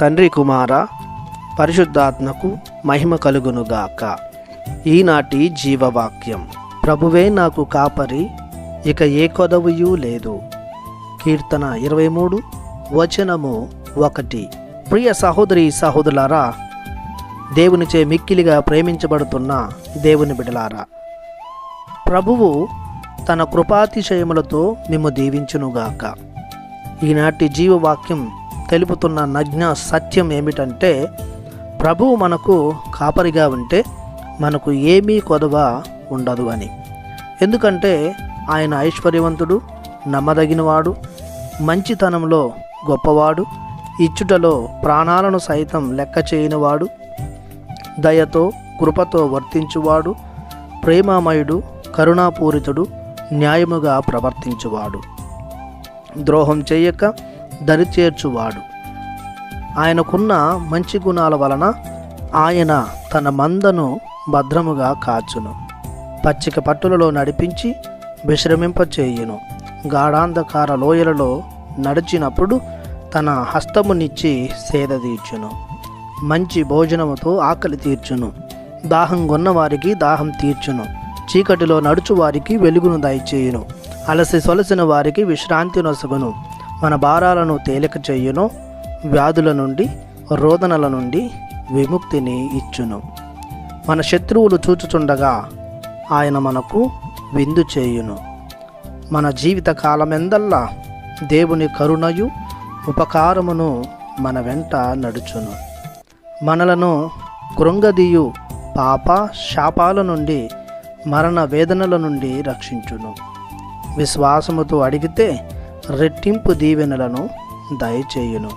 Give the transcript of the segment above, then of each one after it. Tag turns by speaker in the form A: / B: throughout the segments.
A: తండ్రి కుమార పరిశుద్ధాత్మకు మహిమ కలుగునుగాక. ఈనాటి జీవవాక్యం. ప్రభువే నాకు కాపరి ఇక ఏ కొదవయు లేదు. కీర్తన ఇరవై మూడు వచనము ఒకటి. ప్రియ సహోదరి సహోదరులారా దేవునిచే మిక్కిలిగా ప్రేమించబడుతున్న దేవుని బిడలారా ప్రభువు తన కృపాతిశయములతో మిమ్ము దీవించునుగాక. ఈనాటి జీవవాక్యం తెలుపుతున్న నగ్న సత్యం ఏమిటంటే ప్రభువు మనకు కాపరిగా ఉంటే మనకు ఏమీ కొదవ ఉండదు అని. ఎందుకంటే ఆయన ఐశ్వర్యవంతుడు నమ్మదగినవాడు మంచితనంలో గొప్పవాడు ఇచ్చుటలో ప్రాణాలను సైతం లెక్క చేయనివాడు దయతో కృపతో వర్తించువాడు ప్రేమామయుడు కరుణాపూరితుడు న్యాయముగా ప్రవర్తించువాడు. ద్రోహం చేయక దరిచేర్చువాడు. ఆయనకున్న మంచి గుణాల వలన ఆయన తన మందను భద్రముగా కాచును. పచ్చిక పట్టులలో నడిపించి విశ్రమింపచేయును. గాఢాంధకార లోయలలో నడిచినప్పుడు తన హస్తమునిచ్చి సేద తీర్చును. మంచి భోజనముతో ఆకలి తీర్చును. దాహం కొన్న వారికి దాహం తీర్చును. చీకటిలో నడుచు వారికి వెలుగును దయచేయును. అలసి సొలసిన వారికి విశ్రాంతి నొసగును. మన భారాలను తేలిక చెయ్యును వ్యాధుల నుండి రోదనల నుండి విముక్తిని ఇచ్చును. మన శత్రువులు చూచుచుండగా ఆయన మనకు విందు చేయును. మన జీవిత కాలమెందల్లా దేవుని కరుణయు ఉపకారమును మన వెంట నడుచును. మనలను కృంగదీయు పాప శాపాల నుండి మరణ వేదనల నుండి రక్షించును. విశ్వాసముతో అడిగితే రెట్టింపు దీవెనలను దయచేయును.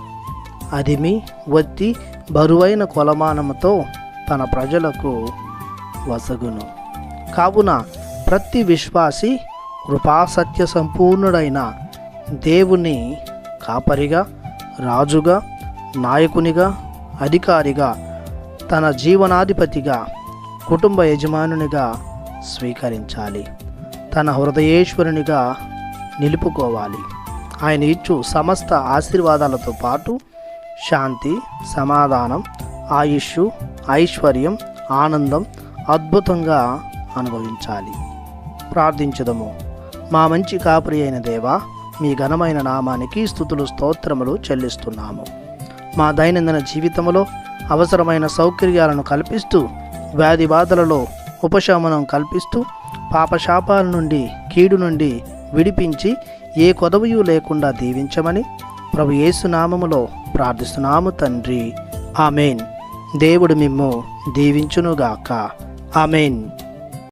A: అదిమి వత్తి బరువైన కొలమానముతో తన ప్రజలకు వసగును. కావున ప్రతి విశ్వాసి కృపాసత్య సంపూర్ణుడైన దేవుని కాపరిగా రాజుగా నాయకునిగా అధికారిగా తన జీవనాధిపతిగా కుటుంబ యజమానునిగా స్వీకరించాలి. తన హృదయేశ్వరునిగా నిలుపుకోవాలి. ఆయన ఇచ్చు సమస్త ఆశీర్వాదాలతో పాటు శాంతి సమాధానం ఆయుష్ ఐశ్వర్యం ఆనందం అద్భుతంగా అనుభవించాలి. ప్రార్థించదము. మా మంచి కాపురి అయిన దేవా మీ ఘనమైన నామానికి స్థుతులు స్తోత్రములు చెల్లిస్తున్నాము. మా దైనందిన జీవితంలో అవసరమైన సౌకర్యాలను కల్పిస్తూ వ్యాధి బాధలలో ఉపశమనం కల్పిస్తూ పాపశాపాల నుండి కీడు నుండి విడిపించి ఏ కొదవయు లేకుండా దీవించమని ప్రభు యేసునామములో ప్రార్థిస్తున్నాము తండ్రి. ఆమెన్. దేవుడు మిమ్ము దీవించునుగాక. ఆమెన్.